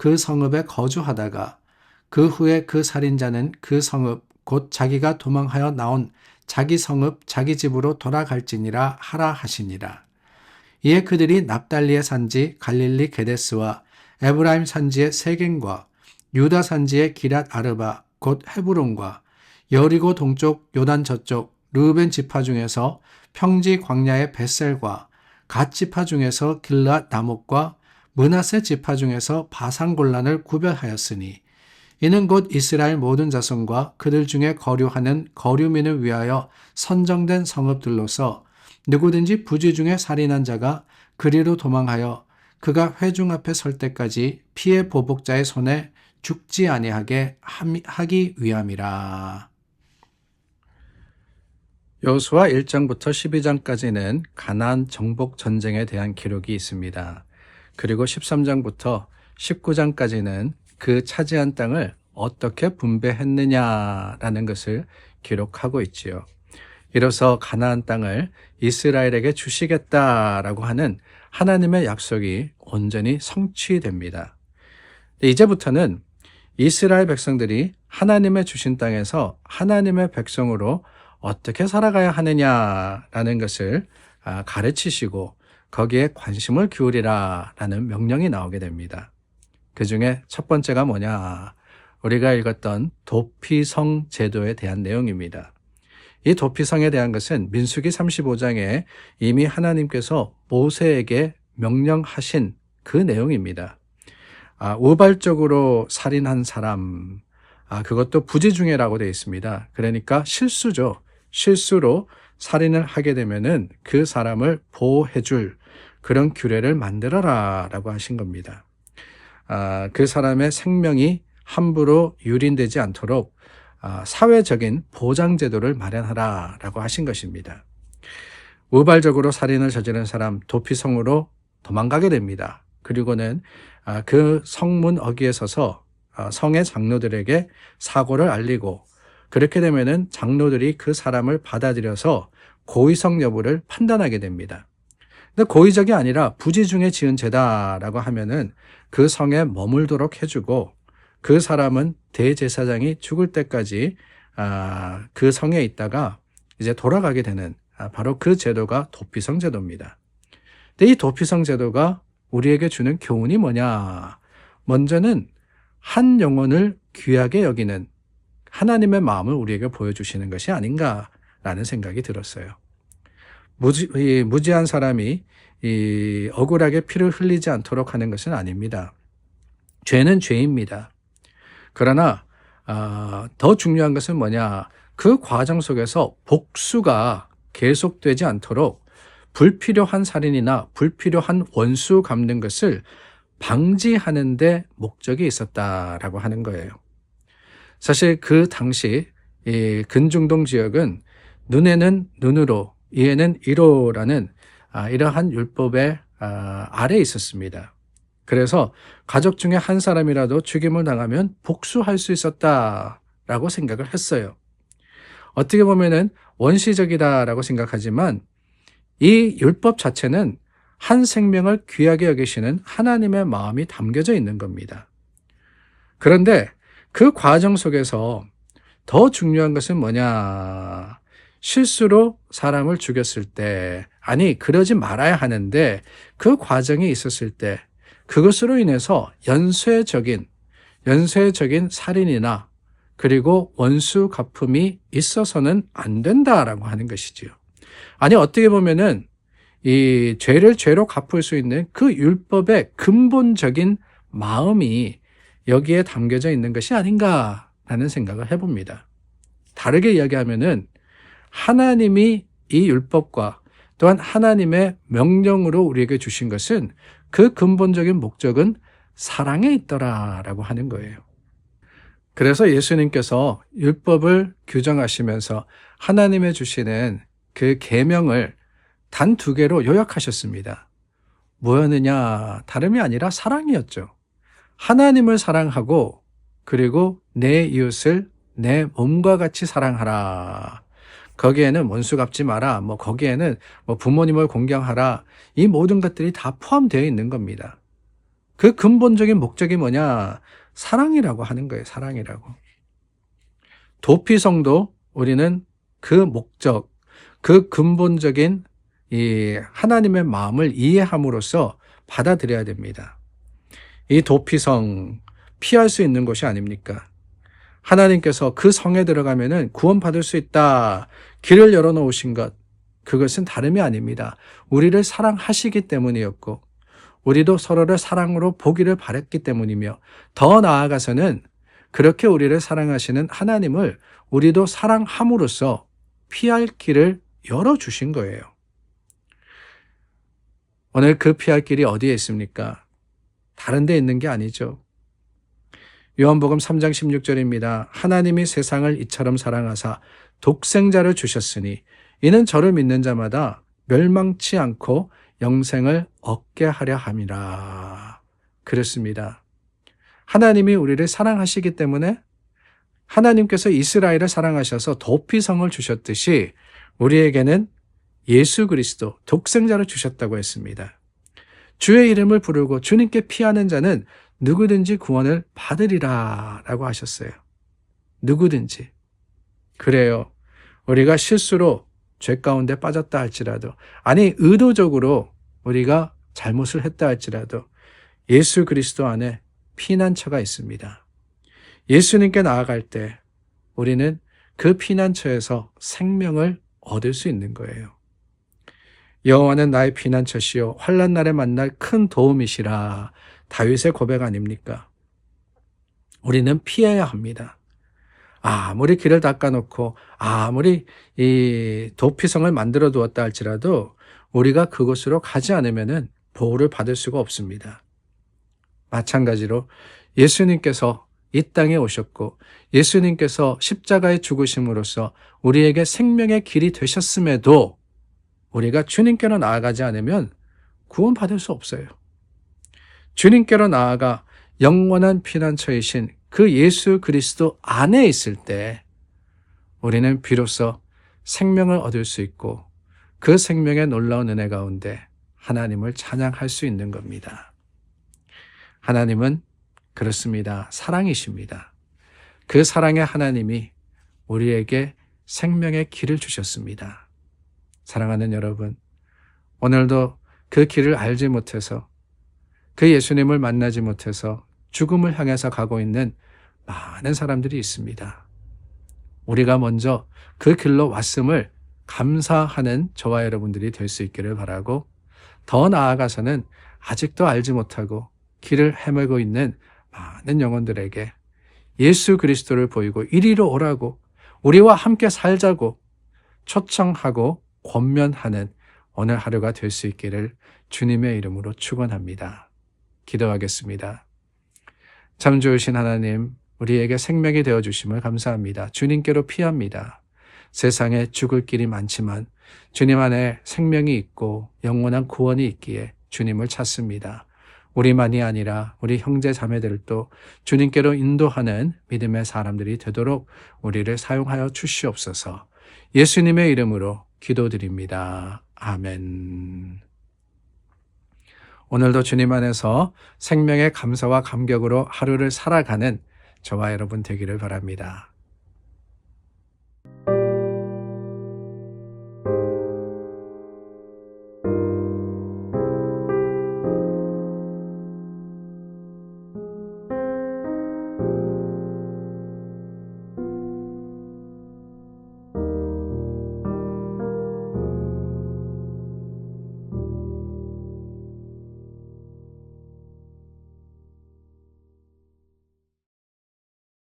그 성읍에 거주하다가 그 후에 그 살인자는 그 성읍 곧 자기가 도망하여 나온 자기 성읍 자기 집으로 돌아갈지니라 하라 하시니라. 이에 그들이 납달리의 산지 갈릴리 게데스와 에브라임 산지의 세겐과 유다 산지의 기랏 아르바 곧 헤브론과 여리고 동쪽 요단 저쪽 르벤 지파 중에서 평지 광야의 벳셀과 갓 지파 중에서 길랏 나목과 문하세 지파 중에서 바산 골란을 구별하였으니 이는 곧 이스라엘 모든 자손과 그들 중에 거류하는 거류민을 위하여 선정된 성읍들로서 누구든지 부지 중에 살인한 자가 그리로 도망하여 그가 회중 앞에 설 때까지 피해 보복자의 손에 죽지 아니하게 하기 위함이라. 여수와 1장부터 12장까지는 가나안 정복 전쟁에 대한 기록이 있습니다. 그리고 13장부터 19장까지는 그 차지한 땅을 어떻게 분배했느냐라는 것을 기록하고 있지요. 이로써 가나안 땅을 이스라엘에게 주시겠다라고 하는 하나님의 약속이 온전히 성취됩니다. 이제부터는 이스라엘 백성들이 하나님의 주신 땅에서 하나님의 백성으로 어떻게 살아가야 하느냐라는 것을 아, 가르치시고 거기에 관심을 기울이라 라는 명령이 나오게 됩니다. 그 중에 첫 번째가 뭐냐? 우리가 읽었던 도피성 제도에 대한 내용입니다. 이 도피성에 대한 것은 민수기 35장에 이미 하나님께서 모세에게 명령하신 그 내용입니다. 아, 우발적으로 살인한 사람, 아, 그것도 부지중해라고 되어 있습니다. 그러니까 실수죠. 실수로 살인을 하게 되면은 그 사람을 보호해줄 그런 규례를 만들어라 라고 하신 겁니다. 아, 그 사람의 생명이 함부로 유린되지 않도록 아, 사회적인 보장제도를 마련하라 라고 하신 것입니다. 우발적으로 살인을 저지른 사람 도피성으로 도망가게 됩니다. 그리고는 아, 그 성문 어귀에 서서 아, 성의 장로들에게 사고를 알리고 그렇게 되면은 장로들이 그 사람을 받아들여서 고의성 여부를 판단하게 됩니다. 근데 고의적이 아니라 부지 중에 지은 죄다라고 하면은 그 성에 머물도록 해주고 그 사람은 대제사장이 죽을 때까지 아, 그 성에 있다가 이제 돌아가게 되는 아, 바로 그 제도가 도피성 제도입니다. 근데 이 도피성 제도가 우리에게 주는 교훈이 뭐냐? 먼저는 한 영혼을 귀하게 여기는 하나님의 마음을 우리에게 보여주시는 것이 아닌가라는 생각이 들었어요. 무지, 무지한 사람이 이 억울하게 피를 흘리지 않도록 하는 것은 아닙니다. 죄는 죄입니다. 그러나 어, 더 중요한 것은 뭐냐? 그 과정 속에서 복수가 계속되지 않도록 불필요한 살인이나 불필요한 원수 갚는 것을 방지하는 데 목적이 있었다라고 하는 거예요. 사실 그 당시 이 근중동 지역은 눈에는 눈으로 이에는 이로라는 아, 이러한 율법의 아, 아래 있었습니다. 그래서 가족 중에 한 사람이라도 죽임을 당하면 복수할 수 있었다라고 생각을 했어요. 어떻게 보면은 원시적이다라고 생각하지만 이 율법 자체는 한 생명을 귀하게 여기시는 하나님의 마음이 담겨져 있는 겁니다. 그런데 그 과정 속에서 더 중요한 것은 뭐냐? 실수로 사람을 죽였을 때, 아니, 그러지 말아야 하는데 그 과정이 있었을 때, 그것으로 인해서 연쇄적인, 연쇄적인 살인이나 그리고 원수 갚음이 있어서는 안 된다라고 하는 것이지요. 아니 어떻게 보면은 이 죄를 죄로 갚을 수 있는 그 율법의 근본적인 마음이 여기에 담겨져 있는 것이 아닌가라는 생각을 해봅니다. 다르게 이야기하면은 하나님이 이 율법과 또한 하나님의 명령으로 우리에게 주신 것은 그 근본적인 목적은 사랑에 있더라라고 하는 거예요. 그래서 예수님께서 율법을 규정하시면서 하나님의 주시는 그 계명을 단 두 개로 요약하셨습니다. 뭐였느냐? 다름이 아니라 사랑이었죠. 하나님을 사랑하고 그리고 내 이웃을 내 몸과 같이 사랑하라. 거기에는 원수 갚지 마라. 뭐 거기에는 뭐 부모님을 공경하라. 이 모든 것들이 다 포함되어 있는 겁니다. 그 근본적인 목적이 뭐냐? 사랑이라고 하는 거예요. 사랑이라고. 도피성도 우리는 그 목적, 그 근본적인 이 하나님의 마음을 이해함으로써 받아들여야 됩니다. 이 도피성 피할 수 있는 곳이 아닙니까? 하나님께서 그 성에 들어가면은 구원받을 수 있다. 길을 열어 놓으신 것. 그것은 다름이 아닙니다. 우리를 사랑하시기 때문이었고, 우리도 서로를 사랑으로 보기를 바랬기 때문이며, 더 나아가서는 그렇게 우리를 사랑하시는 하나님을 우리도 사랑함으로써 피할 길을 열어주신 거예요. 오늘 그 피할 길이 어디에 있습니까? 다른 데 있는 게 아니죠. 요한복음 3장 16절입니다. 하나님이 세상을 이처럼 사랑하사 독생자를 주셨으니 이는 저를 믿는 자마다 멸망치 않고 영생을 얻게 하려 함이라. 그렇습니다. 하나님이 우리를 사랑하시기 때문에 하나님께서 이스라엘을 사랑하셔서 도피성을 주셨듯이 우리에게는 예수 그리스도 독생자를 주셨다고 했습니다. 주의 이름을 부르고 주님께 피하는 자는 누구든지 구원을 받으리라 라고 하셨어요. 누구든지. 그래요. 우리가 실수로 죄 가운데 빠졌다 할지라도, 아니, 의도적으로 우리가 잘못을 했다 할지라도 예수 그리스도 안에 피난처가 있습니다. 예수님께 나아갈 때 우리는 그 피난처에서 생명을 얻을 수 있는 거예요. 여호와는 나의 피난처시요 환난 날에 만날 큰 도움이시라 다윗의 고백 아닙니까? 우리는 피해야 합니다. 아무리 길을 닦아놓고 아무리 이 도피성을 만들어 두었다 할지라도 우리가 그곳으로 가지 않으면은 보호를 받을 수가 없습니다. 마찬가지로 예수님께서 이 땅에 오셨고 예수님께서 십자가에 죽으심으로써 우리에게 생명의 길이 되셨음에도 우리가 주님께로 나아가지 않으면 구원받을 수 없어요. 주님께로 나아가 영원한 피난처이신 그 예수 그리스도 안에 있을 때 우리는 비로소 생명을 얻을 수 있고 그 생명의 놀라운 은혜 가운데 하나님을 찬양할 수 있는 겁니다. 하나님은 그렇습니다. 사랑이십니다. 그 사랑의 하나님이 우리에게 생명의 길을 주셨습니다. 사랑하는 여러분, 오늘도 그 길을 알지 못해서 그 예수님을 만나지 못해서 죽음을 향해서 가고 있는 많은 사람들이 있습니다. 우리가 먼저 그 길로 왔음을 감사하는 저와 여러분들이 될 수 있기를 바라고 더 나아가서는 아직도 알지 못하고 길을 헤매고 있는 많은 영혼들에게 예수 그리스도를 보이고 이리로 오라고 우리와 함께 살자고 초청하고 권면하는 오늘 하루가 될 수 있기를 주님의 이름으로 축원합니다. 기도하겠습니다. 참 좋으신 하나님, 우리에게 생명이 되어 주심을 감사합니다. 주님께로 피합니다. 세상에 죽을 길이 많지만 주님 안에 생명이 있고 영원한 구원이 있기에 주님을 찾습니다. 우리만이 아니라 우리 형제 자매들도 주님께로 인도하는 믿음의 사람들이 되도록 우리를 사용하여 주시옵소서. 예수님의 이름으로 기도드립니다. 아멘. 오늘도 주님 안에서 생명의 감사와 감격으로 하루를 살아가는 저와 여러분 되기를 바랍니다.